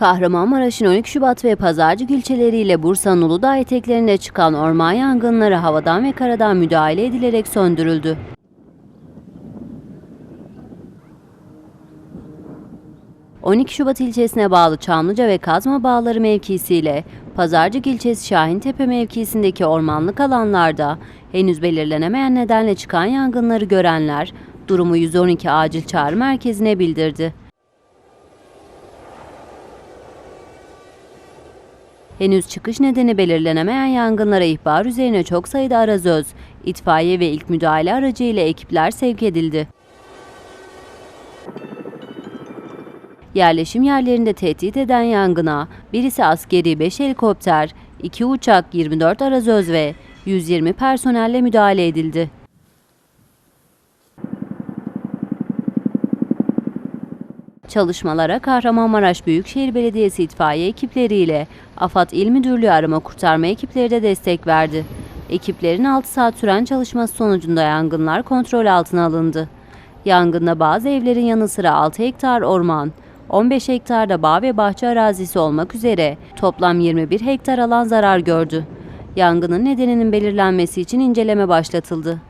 Kahramanmaraş'ın 12 Şubat ve Pazarcık ilçeleriyle Bursa'nın Uludağ eteklerine çıkan orman yangınları havadan ve karadan müdahale edilerek söndürüldü. ...12 Şubat ilçesine bağlı Çamlıca ve Kazma Bağları mevkisiyle... ...Pazarcık ilçesi Şahintepe mevkisindeki ormanlık alanlarda... ...henüz belirlenemeyen nedenle çıkan yangınları görenler... ...durumu 112 acil çağrı merkezine bildirdi. Henüz çıkış nedeni belirlenemeyen yangınlara ihbar üzerine çok sayıda arazöz, itfaiye ve ilk müdahale aracı ile ekipler sevk edildi. Yerleşim yerlerinde tehdit eden yangına birisi askeri 5 helikopter, 2 uçak, 24 arazöz ve 120 personelle müdahale edildi. Çalışmalara Kahramanmaraş Büyükşehir Belediyesi itfaiye ekipleriyle AFAD İl Müdürlüğü arama kurtarma ekipleri de destek verdi. Ekiplerin 6 saat süren çalışması sonucunda yangınlar kontrol altına alındı. Yangında bazı evlerin yanı sıra 6 hektar orman, 15 hektarda bağ ve bahçe arazisi olmak üzere toplam 21 hektar alan zarar gördü. Yangının nedeninin belirlenmesi için inceleme başlatıldı.